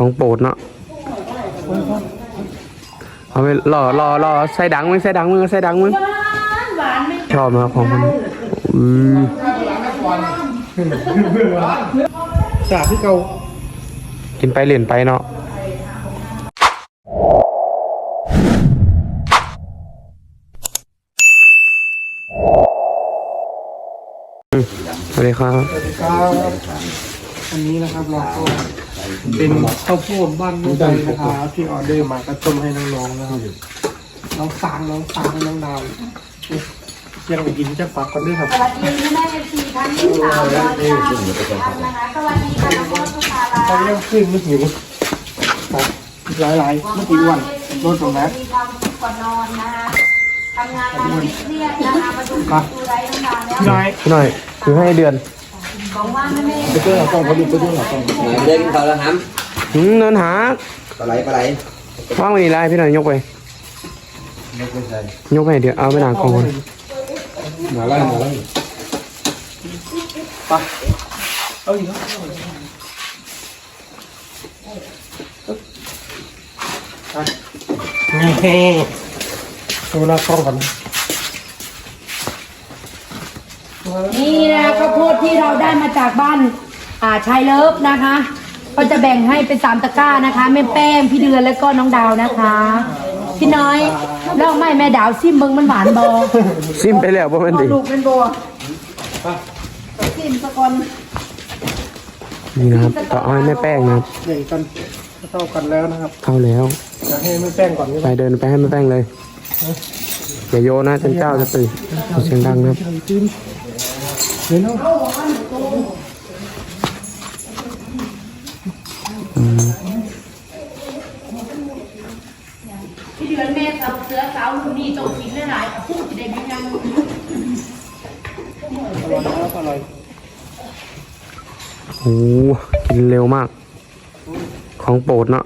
ของโปรดเนาะเอาไปรอรอรอใส่ดังมึงใส่ดังมึงใส่ดังมึงชอบนะครับของมันอือสาที่เกากินไปเหรียญไปเนาะสวัสดีครับครับ อันนี้นะครับเราก็ เป็นข้าวโพดบ้านน้องใจนะครับที่ออเดอร์มาก็ต้มให้น้องๆนะครับน้องฟางน้องฟางน้องดาวยังไม่กินจะฝากกันด้วยครับสวัสดีแม่เอฟซีท่านที่สามร้อยเก้าสิบท่านนะคะสวัสดีค่ะน้องโบสุภาลาตอนนี้ขึ้นไม่หิวครับหลายๆเมื่อกี้วันลดลงแล้วมีความสุขกว่านอนนะคะทำงานมาเครียดนะคะมาดูดูไรตั้งนานแล้วน้อยหน่อยคือให้เดือน บอกว่าแม่แม่ไปเจอหลังกล้องเขาดูไปเจอหลังกล้องเดินเขาแล้วครับหืมเนินหาปลาไหลปลาไหลว่างไปนี่ไรพี่หน่อยยกไปไม่เป็นไรยกไปเดี๋ยวเอาไปหนางกองคนมาไล่มาไล่เอาอีกครับนี่ดูหน้ากล้องกันนี่ นะข้าวโพดที่เราได้มาจากบ้านอ่าชายเลิฟนะคะ ก็จะแบ่งให้เป็นสามตะกร้านะคะแม่แป้งพี่เดือนแล้วก็น้องดาวนะคะ พี่น้อยแล้วไม่แม่ดาวซิมเบิงมันหวานบอซิมไปแล้วบ่แมันดิลูกเป็นบอซิมสะกอนนี่นะครับต่อเอาให้แม่แป้งนะครับใหญ่กันเท่ากันแล้วนะครับเข้าแล้วจะให้ไม่แป้งก่อนนี่ไปเดินไปให้แม่แป้งเลยอย่าโยนนะจันเจ้าจะตื่นเสียงดังนะครับจิ้ม เดี๋ยวนะพี่เดือนแม่สาวเสือสาวลูกนี่ต้องกินหลายๆพูดจะได้ไม่ยังอร่อยนะครับอร่อยโอ้โหกินเร็วมาก ของโปรดเนาะ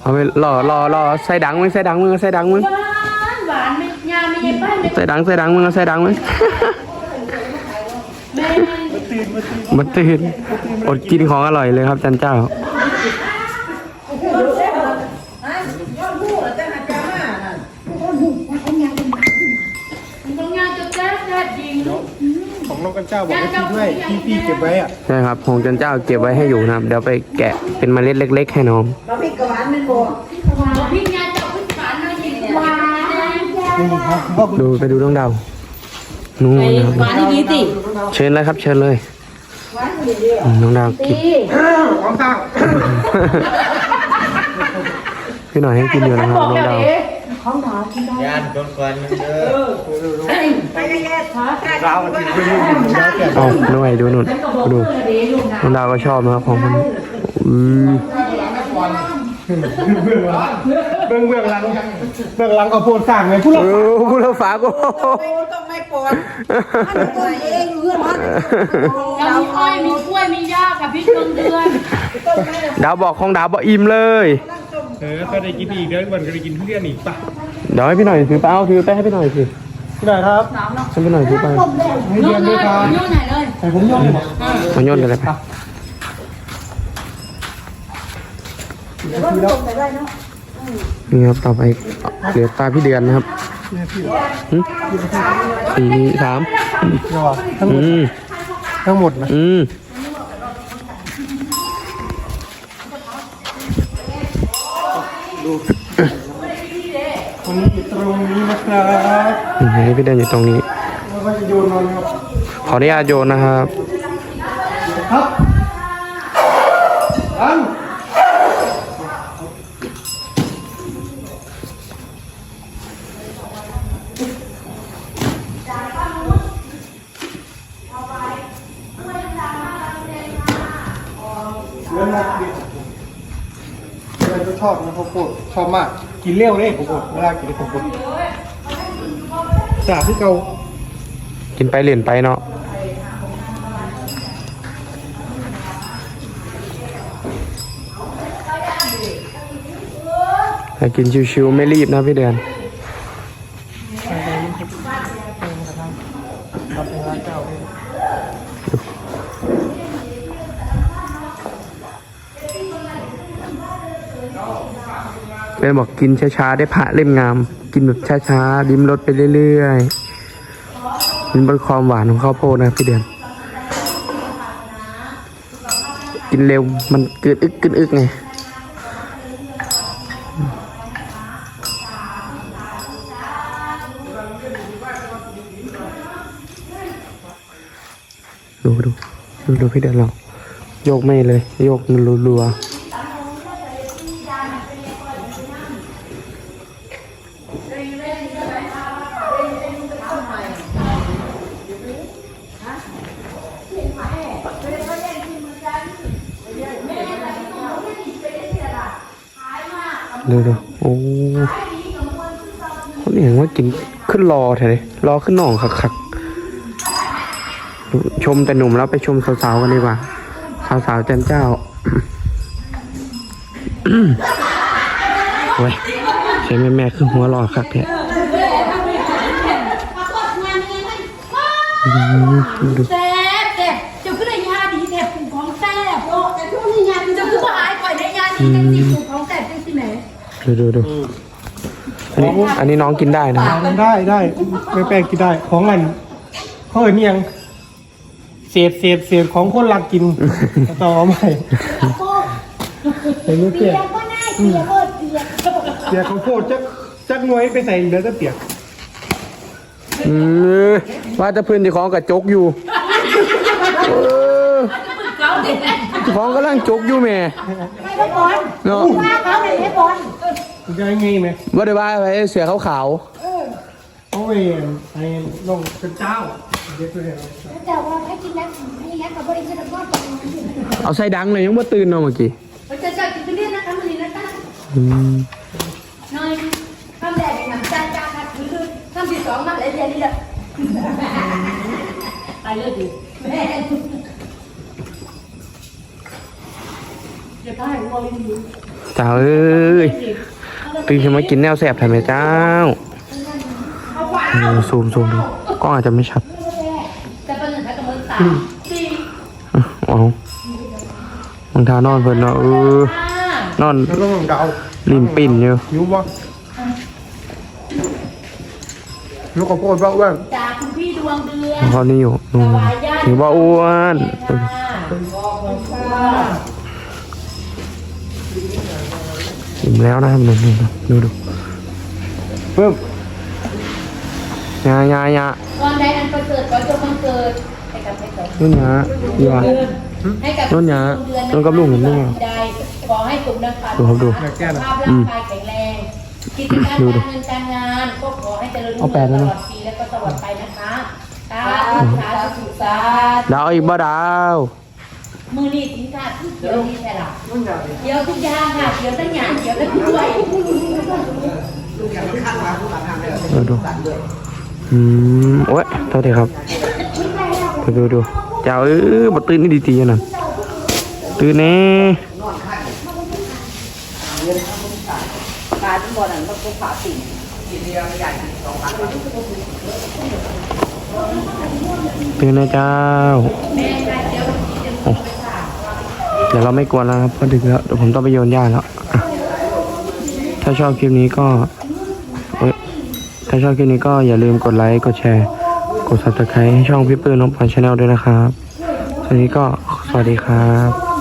เอาไปรอรอรอใส่ดังมึงใส่ดังมึงใส่ดังมึง หวานหวานไม่ ยาไม่เย็นไปไม่ใส่ดังใส่ดังมึงใส่ดังมึงแม่มันตื่นอดกินของอร่อยเลยครับจันเจ้าต้องยาจะแจ๊ดแจ๊ดยิงของน้องกันเจ้าบอกให้พี่ด้วยพี่พี่เก็บไว้อะใช่ครับของจันเจ้าเก็บไว้ให้อยู่นะครับเดี๋ยวไปแกะเป็นเมล็ดเล็ก ๆ ให้น้องบอกพี่ยาจะขึ้นฝานหน่อยยิงหวานนี่ครับ ดูไปดูน้องดาวนู่นนะครับหวานนี่ดีสิเชิญเลยครับ เชิญเลยอืมน้องดาวกินของข้างพี่หน่อยให้กินอยู่นะครับน้องดาวยานก้อนก้อนมันเด้อเราติดไปดูดิแล้วแกเอาหน่อยดูนู่นดูน้องดาวก็ชอบนะครับของมันอือเบื้องเบื้องหลังเบื้องหลังเอาโพดสร้างไงผู้รับโหเราฝากโอ้โหต้องไม่ปวดมันตัวเองเพื่อนมันแล้วมีอ้อยมีกล้วยมีหญ้ากับพริกเดือนเดือนดาวบอกของดาวบอกอิ่มเลยเออก็ได้กินอีกเดี๋ยววันก็ได้กินทุเรียนอีกป่ะเดี๋ยวให้พี่หน่อยถือไปเอาถือไปให้พี่หน่อยสิพี่ได้ครับให้พี่หน่อยถือไปให้โยเรียนเลด้วยยครับโยนไหนเลยให้ผมย่อยหน่อยมาโยนกันเลยไปนี่ ครับต่อไปเหลือตาพี่เดือนนะครับหึสี่สามเนาะทั้งหมอืดมทั้งหมดนะอืมวันนี้อยู่ตรงนี้นะครับนี่ให้พี่เดือนอยู่ตรงนี้แล้วก็จะโยนมันครับขออนุญาตโยนนะครับ ครับ เรื่องนักเรียนอะชอบนะข้าวโพดชอบมาก กินเร็วเลยข้าวโพดเวลากินข้าวโพดสาที่เก่ากินไปเหรียญไปเนาะแต่กินชิวๆไม่รีบนะพี่เดือน แม่บอกกินช้าๆได้พระเล่มงาม กินแบบช้าๆดิ้มรสไปเรื่อยๆมันเป็นความหวานของข้าวโพดนะพี่เดือน กินเร็วมันเกิดอึกกึนอึกไงดูดูดูดูพี่เดือนเราโยกไม่เลย โยกรัวๆ ดูดูโอ้คนเห็นว่ากินขึ้นรอแท้เลยรอขึ้นหนองคักๆชมแต่หนุ่มแล้วไปชมสาวๆกันดีกว่า สาวๆแจันเจ้าโอ้ยใช่แม่แม่ๆคือหัวหลอคักแท้อืมดูแซ่บแซ่บเจ้าคือได้ยดีแซ่บปลูกแซ่บแต่ช่วงนี้ยาเจ้าคือบ่หายก่อยได้ยาดีจังสิปลูกของแซ่บ ดูดูดูอันนี้อันนี้น้องกินได้นะได้ได้ไม่แป้งกินได้ ของอันเขาเอ่ยนี่ยังเศษเศษเศษของคนรักกิน ต่อเอาใหม่เห็นไหมเปียกก็ได้เปียกก็เปียกเปียกข้าวโพดจักจักหน่วยไปใส่เหลือแต่เปียกอืมว่าจะพื้นที่ของกับจกอยู่เออ เจ้าของกำลังจกอยู่แม่ไม่ได้บอลเนาะว่าเขาไม่ได้บอลจะยังไงไหมว่าได้ว่าไปเสือขาวเขาไปไอ้ลงเป็นเจ้าเด็กเลยแต่ว่าให้กินแล้วให้แล้วกับบริษัทก็ตรงนั้นๆเอาใส่ดังเลยยังบ่ตื่นเนาะเมื่อกี้เราจะจะกินทุเรียนนะคะมื้อนี้นะคะอืมน้อยคำแรกเป็นน้ำจ้าจ้าค่ะคือคำที่สองมาเลยเรียนนี่แหละไปเลยดิแม่จะได้หัวลิ้นอยู่ เจ้าเอ้ยตื่นขึ้นมากินแนวแสบทำไมเจ้าเออซูมซูมดูกล้องอาจจะไม่ชัดจะเป็นหนึ่งกับมือสามสี่เอารองเท้านอนเพิ่นเนาะเออห้านอนแล้วก็ต้องเดาลิ้นปิ่นอยู่หิวบ่หิวข้าวโพดบ้างบ้างจากคุณพี่ดวงเดือนเขานี่อยู่อืมถือว่าอ้วน อิ่มแล้วนะครับดูดูดูดูเพิ่มยายายาวันใดอันประเสริฐขอจงบังเกิดให้กับให้กับนุ่นยาดีว่าให้กับนุ่นยาดวงเดือนนุ่นกับลุงเห็นไหมใดขอให้สุขนะคะดูครับดูสุขภาพร่างกายแข็งแรงกิจการดูการดูเงินการงานก็ขอให้เจริญรุ่เอางแปเรืดองเลยนะตลอดปีและก็ตลอดไปนะคะสาธุสาธุสาธุดาวอีกบ่ดาว มือนี่สินค้าที่เขียวนี่แค่ละเขียวทุกอย่างค่ะเขียวทั้งหยางเขียวทั้งด้วยดูดูอืมโอ้ยโทษทีครับดูดูดูเจ้าเออบ่ตื่นนี่ดีตีนั่นตื่นแน่ตื่นนะเจ้าโอ้ เดี๋ยวเราไม่กวนแล้วครับเพราะดึกแล้วเดี๋ยวผมต้องไปโยนหญ้าแล้วถ้าชอบคลิปนี้ก็ถ้าชอบคลิปนี้ก็อย่าลืมกดไลค์กดแชร์ กดซับสไครต์ให้ช่องพี่ปื้นนพพรชาแนลด้วยนะครับตอนนี้ก็สวัสดีครับ